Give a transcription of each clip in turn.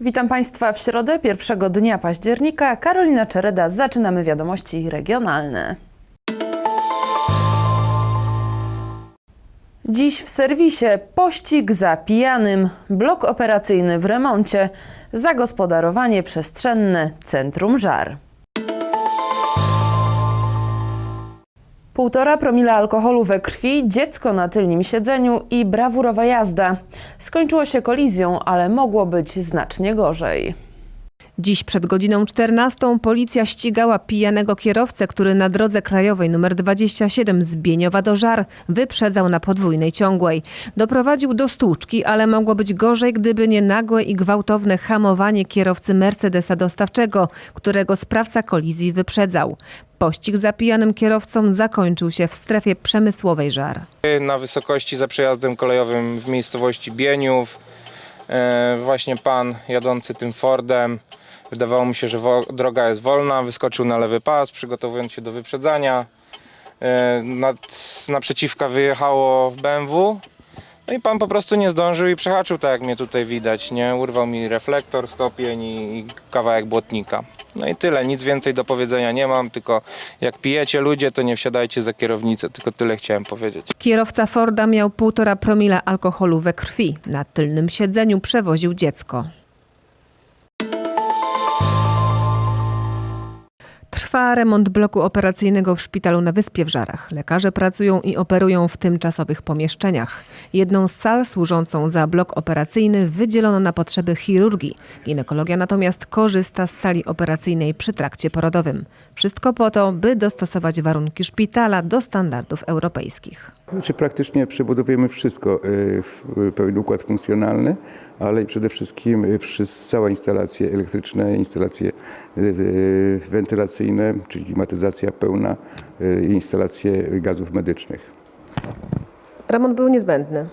Witam Państwa w środę, pierwszego dnia października. Karolina Czereda, zaczynamy wiadomości regionalne. Dziś w serwisie pościg za pijanym, blok operacyjny w remoncie, zagospodarowanie przestrzenne, centrum żar. Półtora promila alkoholu we krwi, dziecko na tylnym siedzeniu i brawurowa jazda. Skończyło się kolizją, ale mogło być znacznie gorzej. Dziś przed godziną 14 policja ścigała pijanego kierowcę, który na drodze krajowej nr 27 z Bieniowa do Żar wyprzedzał na podwójnej ciągłej. Doprowadził do stłuczki, ale mogło być gorzej, gdyby nie nagłe i gwałtowne hamowanie kierowcy Mercedesa dostawczego, którego sprawca kolizji wyprzedzał. Pościg za pijanym kierowcą zakończył się w strefie przemysłowej Żar. Na wysokości za przejazdem kolejowym w miejscowości Bieniów. E, Właśnie pan jadący tym Fordem, wydawało mu się, że droga jest wolna, wyskoczył na lewy pas, przygotowując się do wyprzedzania. E, Nad, naprzeciwka wyjechało BMW. No i pan po prostu nie zdążył i przehaczył tak jak mnie tutaj widać, nie? Urwał mi reflektor, stopień i, i kawałek błotnika. No i tyle, nic więcej do powiedzenia nie mam, tylko jak pijecie ludzie, to nie wsiadajcie za kierownicę, tylko tyle chciałem powiedzieć. Kierowca Forda miał 1,5 promila alkoholu we krwi. Na tylnym siedzeniu przewoził dziecko. Trwa remont bloku operacyjnego w szpitalu na Wyspie w Żarach. Lekarze pracują i operują w tymczasowych pomieszczeniach. Jedną z sal służącą za blok operacyjny wydzielono na potrzeby chirurgii. Ginekologia natomiast korzysta z sali operacyjnej przy trakcie porodowym. Wszystko po to, by dostosować warunki szpitala do standardów europejskich. Znaczy praktycznie przebudowujemy wszystko, y, w- pewien układ funkcjonalny, ale i przede wszystkim y, całe instalacje elektryczne, instalacje y, wentylacyjne, czyli klimatyzacja pełna i instalacje gazów medycznych. Remont był niezbędny.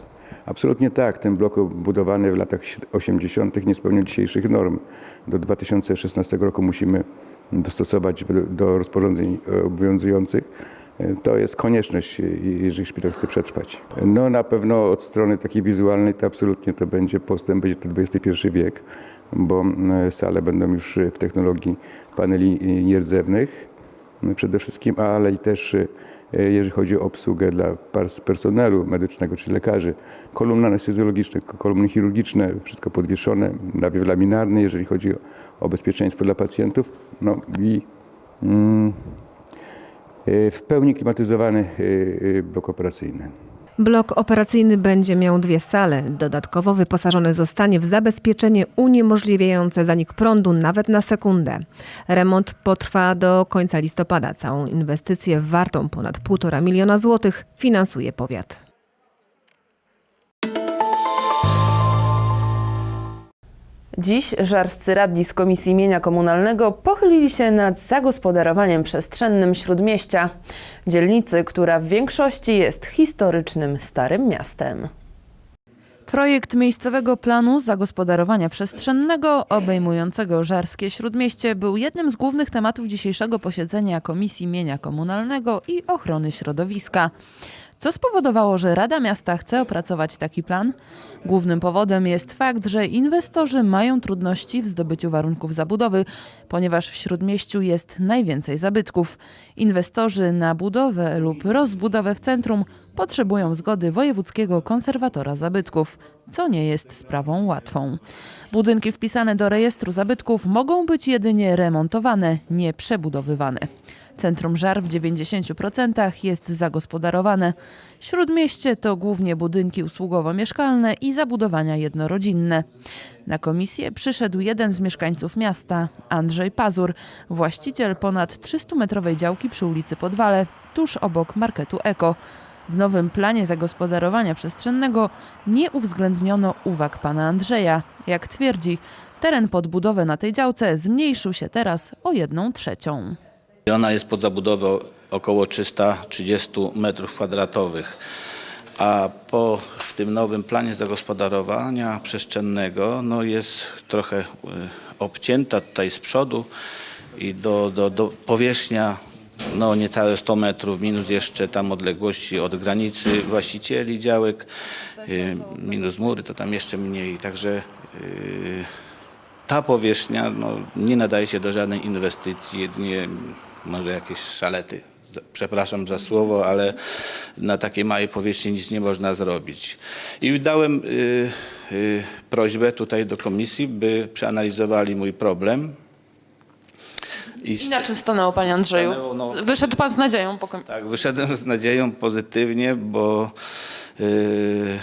Absolutnie tak. Ten blok budowany w latach 80. nie spełniał dzisiejszych norm. Do 2016 roku musimy dostosować do, do rozporządzeń e, obowiązujących. To jest konieczność, jeżeli szpital chce przetrwać. No na pewno od strony takiej wizualnej to absolutnie to będzie postęp, będzie to XXI wiek, bo e, sale będą już w technologii paneli e, nierdzewnych przede wszystkim, ale i też e, jeżeli chodzi o obsługę dla personelu medycznego, czyli lekarzy, kolumny anestezjologiczne, kolumny chirurgiczne, wszystko podwieszone, nawiew laminarny, jeżeli chodzi o, o bezpieczeństwo dla pacjentów, no i mm, w pełni klimatyzowany e, e, blok operacyjny. Blok operacyjny będzie miał dwie sale. Dodatkowo wyposażony zostanie w zabezpieczenie uniemożliwiające zanik prądu nawet na sekundę. Remont potrwa do końca listopada. Całą inwestycję wartą ponad 1,5 miliona złotych finansuje powiat. Dziś żarscy radni z Komisji Mienia Komunalnego pochylili się nad zagospodarowaniem przestrzennym Śródmieścia, dzielnicy, która w większości jest historycznym starym miastem. Projekt miejscowego planu zagospodarowania przestrzennego obejmującego Żarskie Śródmieście był jednym z głównych tematów dzisiejszego posiedzenia Komisji Mienia Komunalnego i Ochrony Środowiska. Co spowodowało, że Rada Miasta chce opracować taki plan? Głównym powodem jest fakt, że inwestorzy mają trudności w zdobyciu warunków zabudowy, ponieważ w śródmieściu jest najwięcej zabytków. Inwestorzy na budowę lub rozbudowę w centrum potrzebują zgody wojewódzkiego konserwatora zabytków, co nie jest sprawą łatwą. Budynki wpisane do rejestru zabytków mogą być jedynie remontowane, nie przebudowywane. Centrum Żar w 90% jest zagospodarowane. Śródmieście to głównie budynki usługowo-mieszkalne i zabudowania jednorodzinne. Na komisję przyszedł jeden z mieszkańców miasta, Andrzej Pazur, właściciel ponad 300-metrowej działki przy ulicy Podwale, tuż obok marketu Eko. W nowym planie zagospodarowania przestrzennego nie uwzględniono uwag pana Andrzeja. Jak twierdzi, teren pod budowę na tej działce zmniejszył się teraz o jedną trzecią. Ona jest pod zabudowę około 330 m2, a po w tym nowym planie zagospodarowania przestrzennego no jest trochę y, obcięta tutaj z przodu i do, do, do powierzchnia no niecałe 100 metrów, minus jeszcze tam odległości od granicy właścicieli działek, y, minus mury, to tam jeszcze mniej. Także y, ta powierzchnia no, nie nadaje się do żadnej inwestycji, jedynie może jakieś szalety. Za- Przepraszam za słowo, ale na takiej małej powierzchni nic nie można zrobić. I dałem y, y, prośbę tutaj do komisji, by przeanalizowali mój problem. I I na czym stanęło, panie Andrzeju? Stanęło, no- Wyszedł pan z nadzieją po komisji. Tak, wyszedłem z nadzieją pozytywnie, bo y,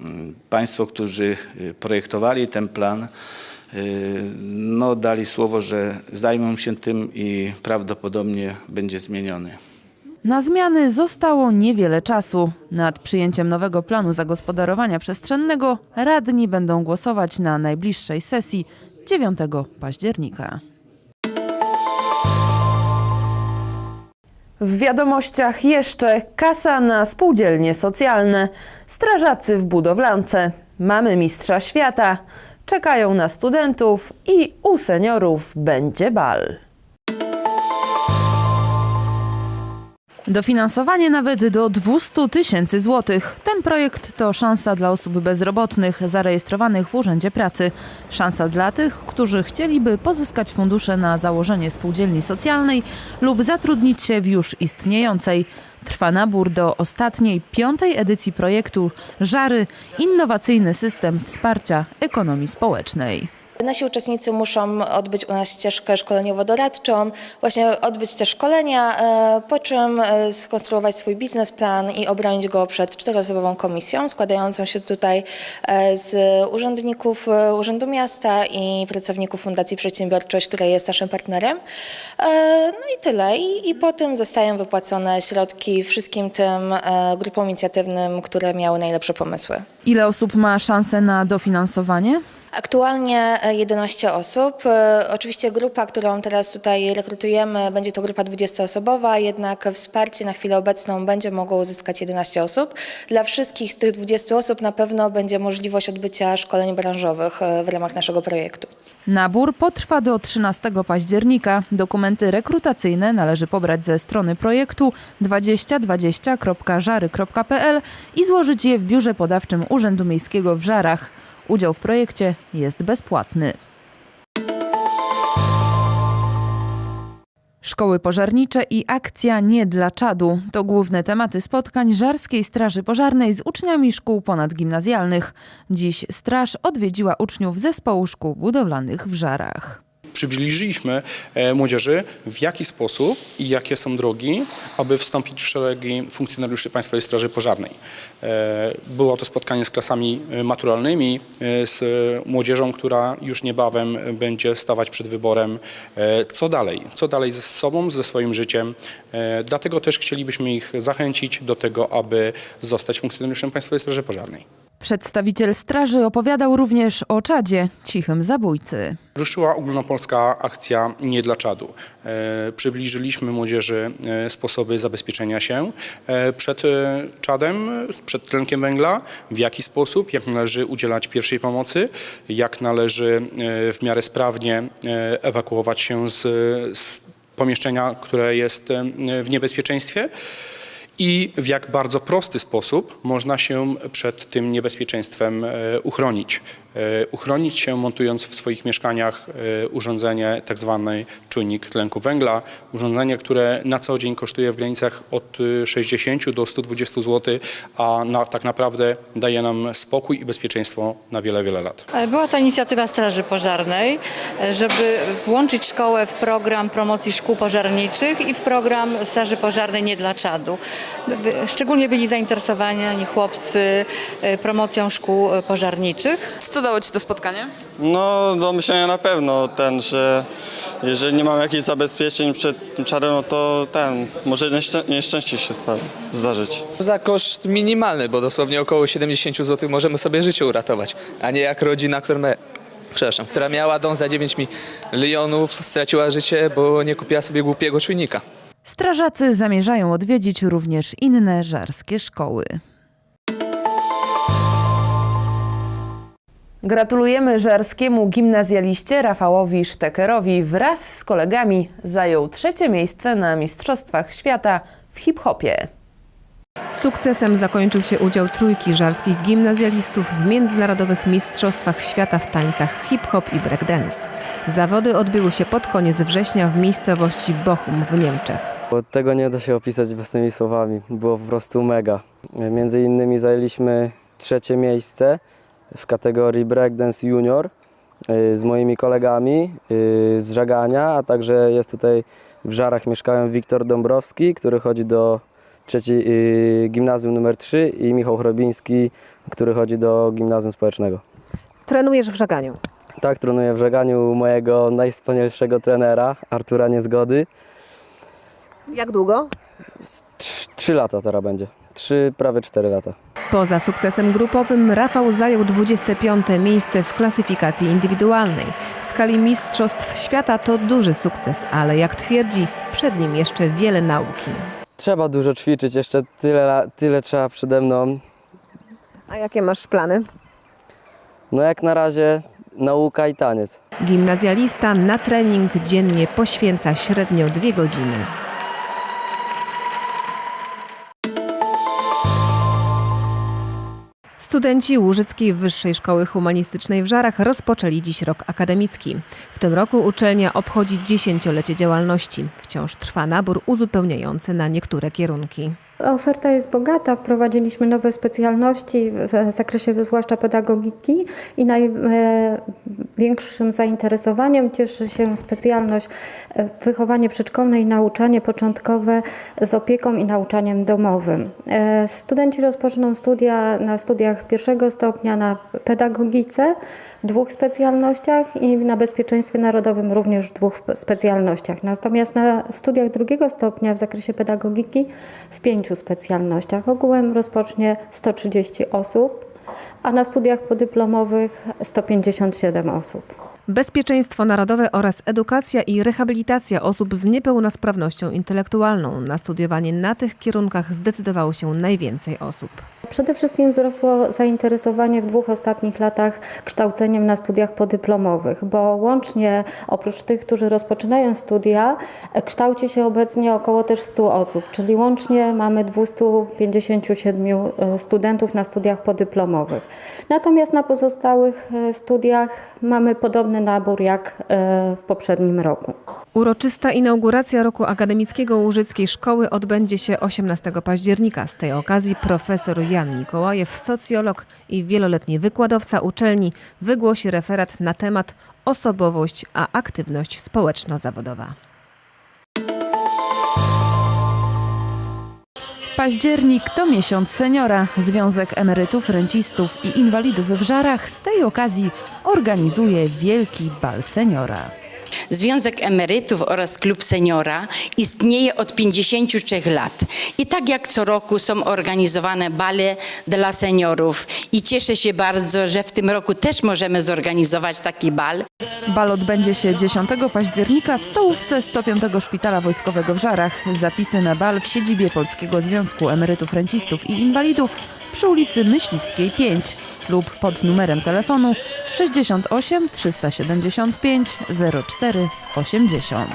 mm, Państwo, którzy y, projektowali ten plan, y, no, dali słowo, że zajmą się tym i prawdopodobnie będzie zmieniony. Na zmiany zostało niewiele czasu. Nad przyjęciem nowego planu zagospodarowania przestrzennego radni będą głosować na najbliższej sesji 9 października. W wiadomościach jeszcze kasa na spółdzielnie socjalne, strażacy w budowlance, mamy mistrza świata, czekają na studentów i u seniorów będzie bal. Dofinansowanie nawet do 200 tysięcy złotych. Ten projekt to szansa dla osób bezrobotnych zarejestrowanych w Urzędzie Pracy. Szansa dla tych, którzy chcieliby pozyskać fundusze na założenie spółdzielni socjalnej lub zatrudnić się w już istniejącej. Trwa nabór do ostatniej, piątej edycji projektu Żary Innowacyjny System Wsparcia Ekonomii Społecznej. Nasi uczestnicy muszą odbyć u nas ścieżkę szkoleniowo-doradczą, właśnie odbyć te szkolenia, e, po czym e, skonstruować swój biznesplan i obronić go przed czteroosobową komisją składającą się tutaj e, z urzędników Urzędu Miasta i pracowników Fundacji Przedsiębiorczość, która jest naszym partnerem. No i tyle. I, i potem zostają wypłacone środki wszystkim tym grupom inicjatywnym, które miały najlepsze pomysły. Ile osób ma szansę na dofinansowanie? Aktualnie e, 11 osób. E, Oczywiście grupa, którą teraz tutaj rekrutujemy, będzie to grupa 20-osobowa, jednak wsparcie na chwilę obecną będzie mogło uzyskać 11 osób. Dla wszystkich z tych 20 osób na pewno będzie możliwość odbycia szkoleń branżowych e, w ramach naszego projektu. Nabór potrwa do 13 października. Dokumenty rekrutacyjne należy pobrać ze strony projektu 2020.żary.pl i złożyć je w biurze podawczym Urzędu Miejskiego w Żarach. Udział w projekcie jest bezpłatny. Szkoły pożarnicze i akcja Nie dla czadu to główne tematy spotkań Żarskiej Straży Pożarnej z uczniami szkół ponadgimnazjalnych. Dziś straż odwiedziła uczniów zespołu szkół budowlanych w Żarach. Przybliżyliśmy e, młodzieży, w jaki sposób i jakie są drogi, aby wstąpić w szeregi funkcjonariuszy Państwowej Straży Pożarnej. E, Było to spotkanie z klasami e, maturalnymi, z młodzieżą, która już niebawem będzie stawać przed wyborem, co dalej, co dalej ze sobą, ze swoim życiem. Dlatego też chcielibyśmy ich zachęcić do tego, aby zostać funkcjonariuszem Państwowej Straży Pożarnej. Przedstawiciel straży opowiadał również o czadzie, cichym zabójcy. Ruszyła ogólnopolska akcja Nie dla czadu. E, Przybliżyliśmy młodzieży e, sposoby zabezpieczenia się e, przed e, czadem, przed tlenkiem węgla, w jaki sposób, jak należy udzielać pierwszej pomocy, jak należy w miarę sprawnie ewakuować się z, z pomieszczenia, które jest w niebezpieczeństwie i w jak bardzo prosty sposób można się przed tym niebezpieczeństwem e, uchronić. E, Uchronić się montując w swoich mieszkaniach e, urządzenie tak zwany czujnik tlenku węgla, urządzenie, które na co dzień kosztuje w granicach od e, 60 do 120 zł, a na, tak naprawdę daje nam spokój i bezpieczeństwo na wiele, wiele lat. Była to inicjatywa Straży Pożarnej, żeby włączyć szkołę w program promocji szkół pożarniczych i w program Straży Pożarnej Nie dla Czadu. Szczególnie byli zainteresowani chłopcy e, promocją szkół e, pożarniczych. Co dało ci to spotkanie? No, do myślenia na pewno ten, że jeżeli nie mam jakichś zabezpieczeń przed tym czarem, no to ten, może nieszczę- nieszczęście się zdarzyć. Za koszt minimalny, bo dosłownie około 70 zł możemy sobie życie uratować, a nie jak rodzina, która, ma, przepraszam, która miała dom za 9 milionów, straciła życie, bo nie kupiła sobie głupiego czujnika. Strażacy zamierzają odwiedzić również inne żarskie szkoły. Gratulujemy żarskiemu gimnazjaliście Rafałowi Sztekerowi. Wraz z kolegami zajął trzecie miejsce na Mistrzostwach Świata w hip-hopie. Sukcesem zakończył się udział trójki żarskich gimnazjalistów w międzynarodowych mistrzostwach świata w tańcach hip-hop i breakdance. Zawody odbyły się pod koniec września w miejscowości Bochum w Niemczech. Bo tego nie da się opisać własnymi słowami. Było po prostu mega. Między innymi zajęliśmy trzecie miejsce w kategorii breakdance junior y, z moimi kolegami y, z Żagania, a także jest tutaj w Żarach mieszkałem Wiktor Dąbrowski, który chodzi do trzeciej y, gimnazjum numer 3 i Michał Chrobiński, który chodzi do gimnazjum społecznego. Trenujesz w Żaganiu. Tak, trenuję w Żaganiu mojego najwspanialszego trenera, Artura Niezgody. Jak długo? Trz- Trzy lata teraz będzie. Trzy, prawie cztery lata. Poza sukcesem grupowym Rafał zajął 25 miejsce w klasyfikacji indywidualnej. W skali Mistrzostw Świata to duży sukces, ale jak twierdzi, przed nim jeszcze wiele nauki. Trzeba dużo ćwiczyć, jeszcze tyle, la- tyle trzeba przede mną. A jakie masz plany? No jak na razie nauka i taniec. Gimnazjalista na trening dziennie poświęca średnio dwie godziny. Studenci Łużyckiej Wyższej Szkoły Humanistycznej w Żarach rozpoczęli dziś rok akademicki. W tym roku uczelnia obchodzi dziesięciolecie działalności. Wciąż trwa nabór uzupełniający na niektóre kierunki. Oferta jest bogata, wprowadziliśmy nowe specjalności w zakresie zwłaszcza pedagogiki i największym zainteresowaniem cieszy się specjalność e, wychowanie przedszkolne i nauczanie początkowe z opieką i nauczaniem domowym. E, Studenci rozpoczną studia na studiach pierwszego stopnia na pedagogice w dwóch specjalnościach i na bezpieczeństwie narodowym również w dwóch specjalnościach. Natomiast na studiach drugiego stopnia w zakresie pedagogiki w pięciu specjalnościach. Ogółem rozpocznie 130 osób, a na studiach podyplomowych 157 osób. Bezpieczeństwo narodowe oraz edukacja i rehabilitacja osób z niepełnosprawnością intelektualną. Na studiowanie na tych kierunkach zdecydowało się najwięcej osób. Przede wszystkim wzrosło zainteresowanie w dwóch ostatnich latach kształceniem na studiach podyplomowych, bo łącznie oprócz tych, którzy rozpoczynają studia, e, kształci się obecnie około też 100 osób, czyli łącznie mamy 257 e, studentów na studiach podyplomowych. Natomiast na pozostałych e, studiach mamy podobny nabór jak w poprzednim roku. Uroczysta inauguracja roku akademickiego Łużyckiej Szkoły odbędzie się 18 października. Z tej okazji profesor Jan Nikołajew, socjolog i wieloletni wykładowca uczelni, wygłosi referat na temat osobowość a aktywność społeczno-zawodowa. Październik to miesiąc seniora. Związek Emerytów, Rencistów i Inwalidów w Żarach z tej okazji organizuje wielki bal seniora. Związek Emerytów oraz Klub Seniora istnieje od 53 lat. I tak jak co roku są organizowane bale dla seniorów. I cieszę się bardzo, że w tym roku też możemy zorganizować taki bal. Bal odbędzie się 10 października w stołówce 105 Szpitala Wojskowego w Żarach. Zapisy na bal w siedzibie Polskiego Związku Emerytów, Rencistów i Inwalidów przy ulicy Myśliwskiej 5 lub pod numerem telefonu 68 375 04 80.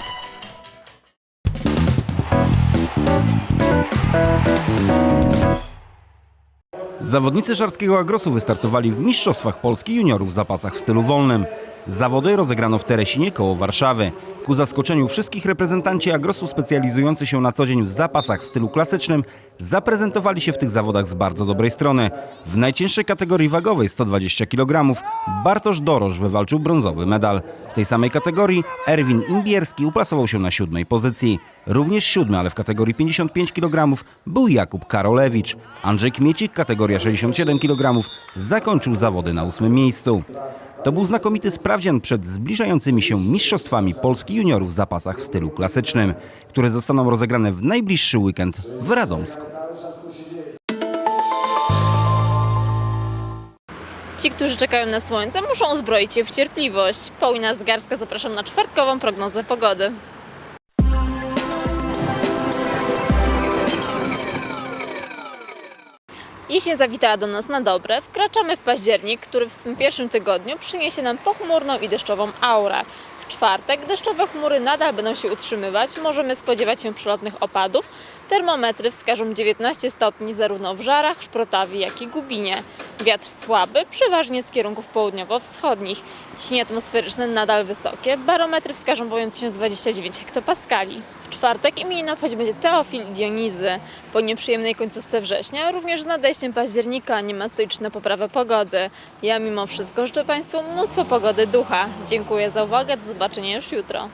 Zawodnicy Żarskiego Agrosu wystartowali w Mistrzostwach Polski juniorów w zapasach w stylu wolnym. Zawody rozegrano w Teresinie koło Warszawy. Ku zaskoczeniu wszystkich reprezentanci Agrosu specjalizujący się na co dzień w zapasach w stylu klasycznym zaprezentowali się w tych zawodach z bardzo dobrej strony. W najcięższej kategorii wagowej 120 kg Bartosz Dorosz wywalczył brązowy medal. W tej samej kategorii Erwin Imbierski uplasował się na siódmej pozycji. Również siódmy, ale w kategorii 55 kg był Jakub Karolewicz. Andrzej Kmiecik, kategoria 67 kg, zakończył zawody na ósmym miejscu. To był znakomity sprawdzian przed zbliżającymi się Mistrzostwami Polski Juniorów w zapasach w stylu klasycznym, które zostaną rozegrane w najbliższy weekend w Radomsku. Ci, którzy czekają na słońce, muszą uzbroić się w cierpliwość. Paulina Zgarska zapraszam na czwartkową prognozę pogody. Jesień zawitała do nas na dobre. Wkraczamy w październik, który w swym pierwszym tygodniu przyniesie nam pochmurną i deszczową aurę. W czwartek deszczowe chmury nadal będą się utrzymywać. Możemy spodziewać się przelotnych opadów. Termometry wskażą 19 stopni zarówno w Żarach, Szprotawi, jak i Gubinie. Wiatr słaby, przeważnie z kierunków południowo-wschodnich. Ciśnie atmosferyczne nadal wysokie. Barometry wskażą bowiem 1029 hektopaskali. Czwartek imieniny obchodzi będzie Teofil i Dionizy. Po nieprzyjemnej końcówce września, również z nadejściem października nie ma co liczyć na poprawę pogody. Ja mimo wszystko życzę Państwu mnóstwo pogody ducha. Dziękuję za uwagę, do zobaczenia już jutro.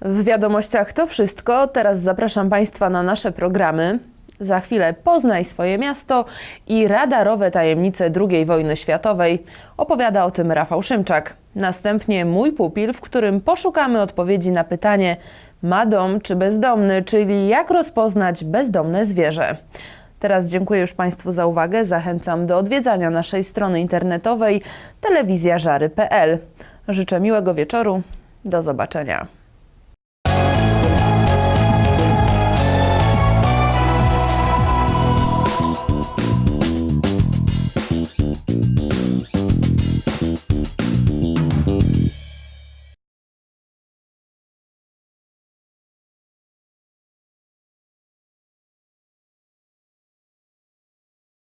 W wiadomościach to wszystko. Teraz zapraszam Państwa na nasze programy. Za chwilę Poznaj swoje miasto i radarowe tajemnice II wojny światowej. Opowiada o tym Rafał Szymczak. Następnie Mój pupil, w którym poszukamy odpowiedzi na pytanie ma dom czy bezdomny, czyli jak rozpoznać bezdomne zwierzę. Teraz dziękuję już Państwu za uwagę. Zachęcam do odwiedzania naszej strony internetowej telewizjażary.pl. Życzę miłego wieczoru. Do zobaczenia.